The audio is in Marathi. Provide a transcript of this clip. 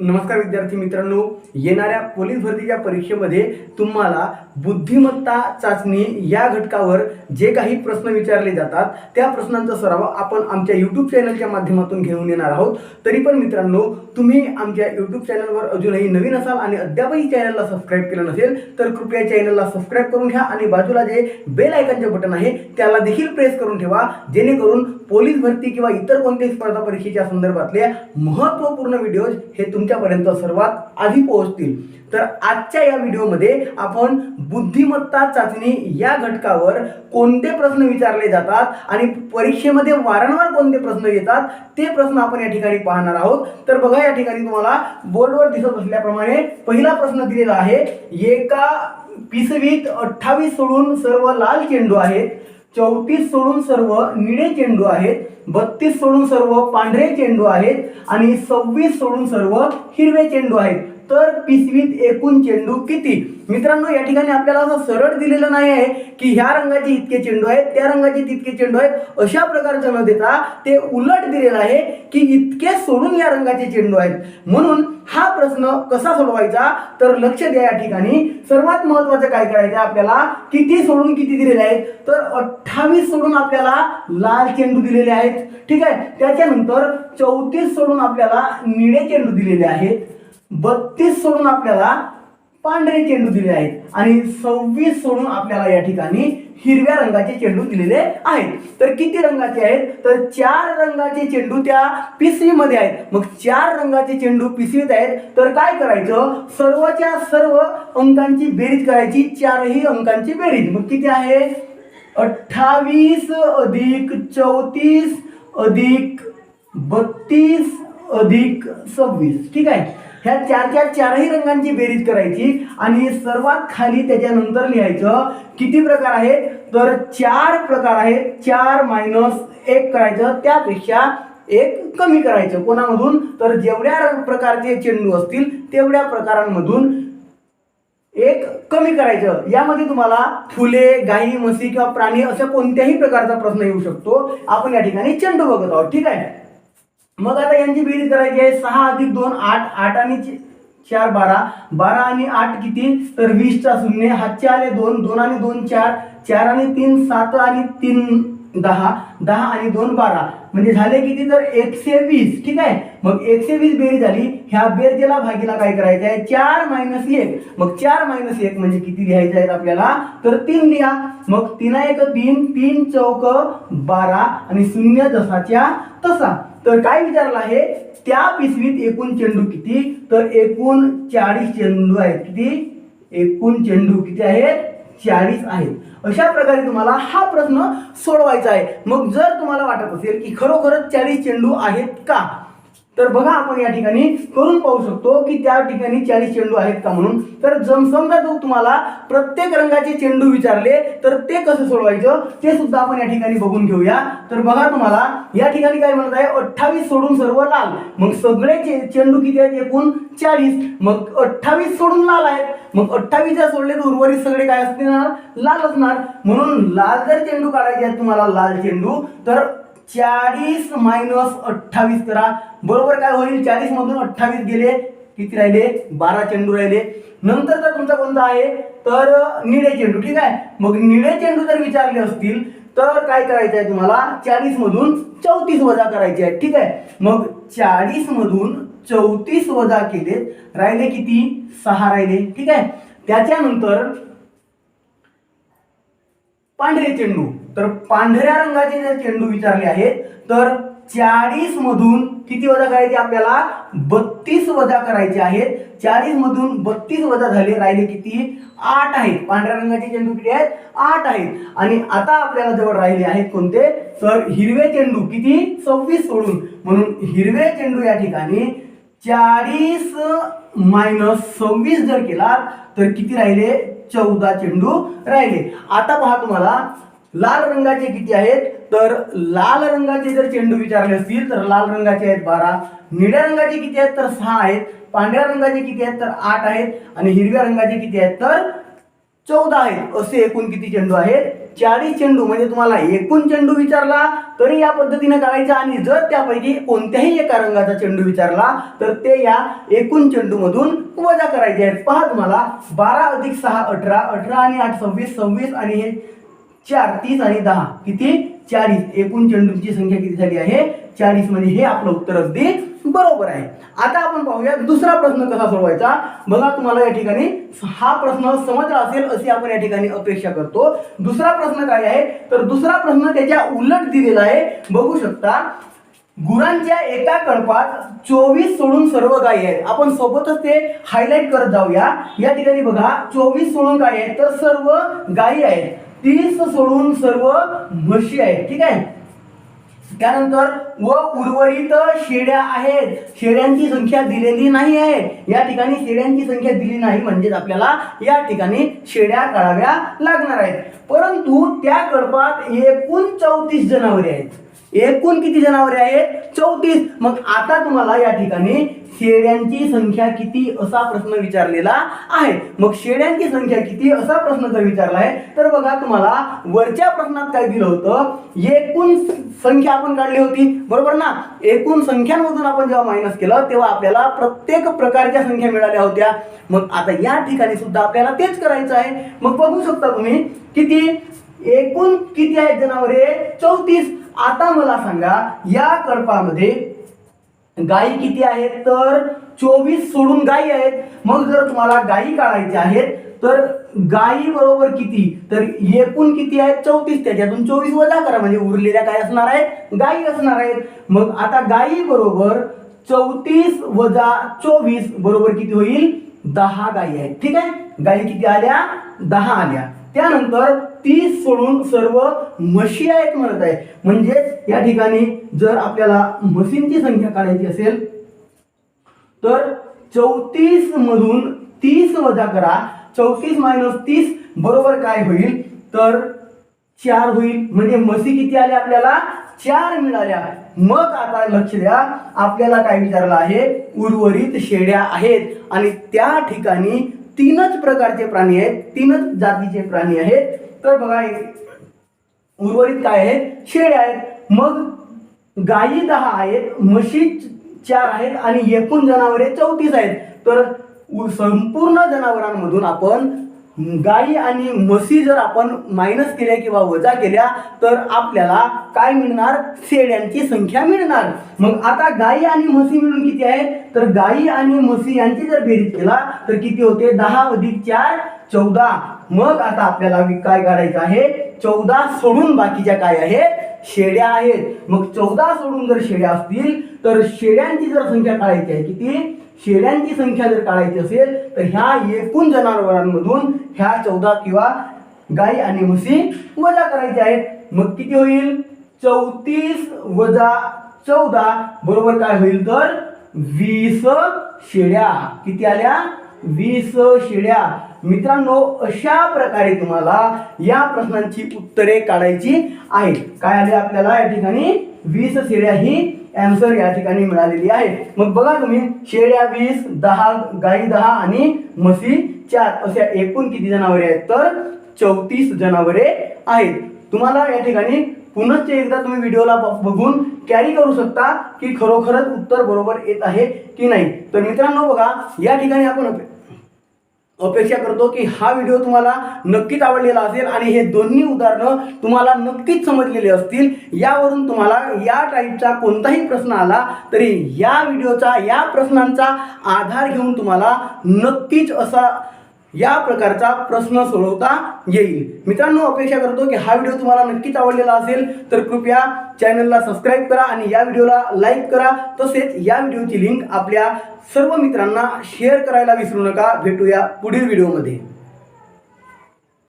नमस्कार विद्यार्थी मित्रांनो. येणाऱ्या पोलीस भरतीच्या परीक्षेमध्ये तुम्हाला बुद्धिमत्ता चाचणी या घटकावर जे काही प्रश्न विचारले जातात त्या प्रश्नांचा सराव आपण आमच्या यूट्यूब चॅनलच्या माध्यमातून घेऊन येणार आहोत. तरी पण मित्रांनो तुम्ही आमच्या यूट्यूब चॅनलवर अजूनही नवीन असाल आणि अद्यापही चॅनलला सबस्क्राईब केलं नसेल तर कृपया चॅनलला सबस्क्राईब करून घ्या आणि बाजूला जे बेल आयकनचे बटन आहे त्याला देखील प्रेस करून ठेवा जेणेकरून पोलीस भरती किंवा इतर कोणत्याही स्पर्धा परीक्षेच्या संदर्भातले महत्त्वपूर्ण व्हिडिओज हे तुमच्यापर्यंत सर्वात आधी पोहोचतील. तर आजच्या या व्हिडिओमध्ये आपण बुद्धिमत्ता चाचणी या घटकावर कोणते प्रश्न विचारले जातात आणि परीक्षेमध्ये वारंवार कोणते प्रश्न येतात ते प्रश्न आपण या ठिकाणी पाहणार आहोत. तर बघा या ठिकाणी तुम्हाला बोर्डवर दिसत असल्याप्रमाणे पहिला प्रश्न दिलेला आहे एका पिसवीत अठ्ठावीस सोडून सर्व लाल चेंडू आहेत. चौतीस सोडून सर्व निळे चेंडू आहेत बत्तीस सोडून सर्व पांढरे चेंडू आहेत आणि सव्वीस सोडून सर्व हिरवे चेंडू आहेत. तर पिशवीत एकूण चेंडू किती? मित्रांनो या ठिकाणी आपल्याला असं सरळ दिलेलं नाही आहे की ह्या रंगाचे इतके चेंडू आहेत त्या रंगाचे तितके चेंडू आहेत. अशा प्रकारचं न देता ते उलट दिलेलं आहे की इतके सोडून या रंगाचे चेंडू आहेत. म्हणून हा प्रश्न कसा सोडवायचा? तर लक्ष द्या या ठिकाणी. सर्वात महत्वाचं काय करायचं आपल्याला? किती सोडून किती दिलेले आहेत? तर अठ्ठावीस सोडून आपल्याला लाल चेंडू दिलेले आहेत. ठीक आहे? त्याच्यानंतर चौतीस सोडून आपल्याला निळे चेंडू दिलेले आहेत. बत्तीस सोडून आपल्याला पांढरे चेंडू दिले आहेत. आणि सव्वीस सोडून आपल्याला या ठिकाणी हिरव्या रंगाचे चेंडू दिलेले आहेत. तर किती रंगाचे आहेत? तर चार रंगाचे चेंडू त्या पिसवीमध्ये आहेत. मग चार रंगाचे चेंडू पिसवीत आहेत. तर काय करायचं? सर्वच्या सर्व अंकांची बेरीज करायची. चारही अंकांची बेरीज. मग किती आहे? अठ्ठावीस अधिक चौतीस अधिक बत्तीस अधिक सव्वीस. ठीक आहे? ह्या चार चार चारही रंगांची बेरीज करायची आणि सर्वात खाली त्याच्यानंतर लिहायचं. किती प्रकार आहेत? तर चार प्रकार आहेत. चार मायनस एक करायचं. त्यापेक्षा एक कमी करायचं. कोणामधून? तर जेवढ्या प्रकारचे चेंडू असतील तेवढ्या प्रकारांमधून एक कमी करायचं. यामध्ये तुम्हाला फुले गाई म्हशी किंवा प्राणी अशा कोणत्याही प्रकारचा प्रश्न येऊ शकतो. आपण या ठिकाणी चेंडू बघत आहोत. ठीक आहे? मग आता यांची बेरीज करायची आहे. सहा अधिक दोन आठ. आठ आणि चार बारा. बारा आणि आठ किती? तर वीसचा शून्य. हातचे आले दोन. दोन आणि दोन चार. चार आणि तीन सात आणि तीन दहा. दहा आणि दोन बारा. म्हणजे झाले किती? तर एकशे वीस. ठीक आहे? मग एकशे वीस बेरीज झाली. ह्या बेरजेला भागीला काय करायचं आहे? चार मायनस एक. मग चार मायनस एक म्हणजे किती लिहायचे आहेत आपल्याला? तर तीन लिहा. मग तीन एक तीन. तीन चौक बारा आणि शून्य जसाच्या तसा. तर काय विचारलं आहे? त्या पिशवीत एकूण चेंडू किती? तर एकूण चाळीस चेंडू आहेत. किती? एकूण चेंडू किती आहेत? चाळीस आहेत. अशा प्रकारे तुम्हाला हा प्रश्न सोडवायचा आहे. मग जर तुम्हाला वाटत असेल की खरोखरच चाळीस चेंडू आहेत का? तर बघा आपण या ठिकाणी करून पाहू शकतो की त्या ठिकाणी चाळीस चेंडू आहेत का म्हणून. तर जम समजा जर तुम्हाला प्रत्येक रंगाचे चेंडू विचारले तर ते कसं सोडवायचं ते सुद्धा आपण या ठिकाणी बघून घेऊया. तर बघा तुम्हाला या ठिकाणी काय म्हणत आहे अठ्ठावीस सोडून सर्व लाल. मग सगळे चे- चेंडू किती आहेत? एकूण चाळीस. मग अठ्ठावीस सोडून लाल आहेत. मग अठ्ठावीस जर सोडले तर उर्वरित सगळे काय असणार? लाल असणार. म्हणून लाल जर चेंडू काढायचे आहेत तुम्हाला लाल चेंडू तर चाळीस मायनस अठ्ठावीस करा. बरोबर काय होईल? चाळीस मधून अठ्ठावीस गेले. किती राहिले? बारा चेंडू राहिले. नंतर जर तुमचा कोणता आहे? तर निळे चेंडू. ठीक आहे? मग निळे चेंडू जर विचारले असतील तर काय करायचं आहे तुम्हाला? चाळीस मधून चौतीस वजा करायचे आहे. ठीक आहे? मग चाळीस मधून चौतीस वजा केले. राहिले किती? सहा राहिले. ठीक आहे? त्याच्यानंतर पांढरे चेंडू. तर पांढऱ्या रंगाचे जर चेंडू विचारले आहेत तर चाळीस मधून किती वजा करायचे आपल्याला? बत्तीस वजा करायचे आहेत. चाळीस मधून बत्तीस वजा झाले राहिले किती? आठ आहेत. पांढऱ्या रंगाचे चेंडू किती आहेत? आठ आहेत. आणि आता आपल्याला जवळ राहिले आहेत कोणते? तर हिरवे चेंडू किती? सव्वीस सोडून. म्हणून हिरवे चेंडू या ठिकाणी चाळीस मायनस सव्वीस जर केला तर किती राहिले? चौदा चेंडू राहिले. आता पहा तुम्हाला लाल रंगाचे किती आहेत? तर लाल रंगाचे जर चेंडू विचारले असतील तर लाल रंगाचे आहेत बारा. निळ्या रंगाचे किती आहेत? तर सहा आहेत. पांढऱ्या रंगाचे किती आहेत? तर आठ आहेत. आणि हिरव्या रंगाचे किती आहेत? तर चौदा आहेत. असे एकूण किती चेंडू आहेत? चाळीस चेंडू म्हणजे तुम्हाला एकूण चेंडू विचारला तरी या पद्धतीने काढायचा आणि जर त्यापैकी कोणत्याही एका रंगाचा चेंडू विचारला तर ते या एकूण चेंडूमधून वजा करायचे आहेत. पहा तुम्हाला बारा अधिक सहा अठरा अठरा आणि आठ सव्वीस सव्वीस आणि हे चार तीस आणि दहा. किती? चाळीस. एकूण चेंडूंची संख्या किती झाली आहे? चाळीस. म्हणजे हे आपलं उत्तर अगदी बरोबर आहे. आता आपण पाहूया दुसरा प्रश्न कसा सोडवायचा? बघा तुम्हाला या ठिकाणी हा प्रश्न समजला असेल अशी आपण या ठिकाणी अपेक्षा करतो. दुसरा प्रश्न काय आहे? तर दुसरा प्रश्न त्याच्या उलट दिलेला आहे. बघू शकता गुरांच्या एका कळपात चोवीस सोडून सर्व गायी आहेत आपण सोबतच ते हायलाईट करत जाऊया. या ठिकाणी बघा चोवीस सोडून गायी आहेत तर सर्व गायी आहेत. तीस सोडून सर्व म्हशी आहेत. ठीक आहे? त्यानंतर व उर्वरित शेड्या आहेत. शेड्यांची संख्या दिलेली नाही आहे. या ठिकाणी शेड्यांची संख्या दिली नाही म्हणजेच आपल्याला या ठिकाणी शेड्या काढाव्या लागणार आहेत. परंतु त्या कळपात एकूण चौतीस जनावरे आहेत. एकूण किती जनावरे आहेत? चौतीस. मग आता तुम्हाला या ठिकाणी शेळ्यांची संख्या किती असा प्रश्न विचारलेला आहे. मग शेळ्यांची संख्या किती असा प्रश्न जर विचारला आहे तर बघा तुम्हाला वरच्या प्रश्नात काय दिलं होतं? एकूण संख्या आपण काढली होती. बरोबर ना? एकूण संख्यांमधून आपण जेव्हा मायनस केलं तेव्हा आपल्याला प्रत्येक प्रकारच्या संख्या मिळाल्या होत्या. मग आता या ठिकाणी सुद्धा आपल्याला तेच करायचं आहे. मग बघू शकता तुम्ही किती? एकूण किती आहेत जनावरे? चौतीस. आता मला सांगा या कळपामध्ये गायी किती आहेत? तर चोवीस सोडून गायी आहेत. मग जर तुम्हाला गायी काढायच्या आहेत तर गायी बरोबर किती? तर एकूण किती आहेत? चौतीस. त्याच्यातून चोवीस वजा करा. म्हणजे उरलेल्या काय असणार आहेत? गायी असणार आहेत. मग आता गायी बरोबर चौतीस वजा चोवीस बरोबर किती होईल? दहा गायी आहेत. ठीक आहे? गायी किती आल्या? दहा आल्या. त्यानंतर तीस सोडून सर्व म्हशी आहेत म्हणत आहे. म्हणजेच या ठिकाणी जर आपल्याला म्हशींची संख्या काढायची असेल तर चौतीस मधून तीस वजा करा. चौतीस मायनस तीस बरोबर काय होईल? तर चार होईल. म्हणजे म्हशी किती आल्या आपल्याला? चार मिळाल्या. मग आता लक्ष द्या. आपल्याला काय विचारलं आहे? उर्वरित शेळ्या आहेत. आणि त्या ठिकाणी तीनच प्रकारचे प्राणी आहेत. तीनच जातीचे प्राणी आहेत. तर बघा उर्वरित काय आहेत? शेळ्या आहेत. मग गायी दहा आहेत म्हशी चार आहेत आणि एकूण जनावरे चौतीस आहेत. तर संपूर्ण जनावरांमधून आपण गायी आणि म्हशी जर आपण मायनस केल्या किंवा वजा केल्या तर आपल्याला काय मिळणार? शेळ्यांची संख्या मिळणार. मग आता गायी आणि म्हशी मिळून किती आहेत तर गायी आणि म्हशी यांची जर बेरीज केला तर किती होते? दहा अधिक चार चौदा. मग आता आपल्याला काय काढायचं आहे? चौदा सोडून बाकीच्या काय आहेत? शेड्या आहेत. मग चौदा सोडून जर शेळ्या असतील तर शेड्यांची जर संख्या काढायची आहे किती? शेळ्यांची संख्या जर काढायची असेल तर ह्या एकूण जनावरांमधून ह्या चौदा किंवा गाई आणि म्हशी वजा करायच्या आहेत. मग किती होईल? चौतीस वजा चौदा बरोबर काय होईल तर? वीस शेळ्या किती आल्या? वीस शेळ्या मित्रांनो अशा प्रकारे तुम्हाला या प्रश्नांची उत्तरे काढायची आहेत. काय आले आपल्याला? या ठिकाणी वीस शेळ्या ही अँसर या ठिकाणी मिळालेली आहे मग बघा तुम्ही शेळ्या वीस दहा गाई दहा आणि म्हशी चार अशा एकूण किती जनावरे आहेत? तर चौतीस जनावरे आहेत. तुम्हाला या ठिकाणी पुनश्च एकदा तुम्ही व्हिडिओला बघून कॅरी करू शकता की खरोखरच उत्तर बरोबर येत आहे की नाही. तर मित्रांनो बघा या ठिकाणी आपण अपेक्षा करतो की हा व्हिडिओ तुम्हाला नक्कीच आवडलेला असेल आणि हे दोन्ही उदाहरणं तुम्हाला नक्कीच समजलेले असतील. यावरून तुम्हाला या टाईपचा कोणताही प्रश्न आला तरी या व्हिडिओचा या प्रश्नांचा आधार घेऊन तुम्हाला नक्कीच असा या प्रकारचा प्रश्न सोडवता येईल. मित्रांनो अपेक्षा करतो की हा व्हिडिओ तुम्हाला नक्कीच आवडलेला असेल तर कृपया चॅनलला सबस्क्राईब करा आणि या व्हिडिओला लाईक करा. तसेच या व्हिडिओची लिंक आपल्या सर्व मित्रांना शेअर करायला विसरू नका. भेटूया पुढील व्हिडिओमध्ये.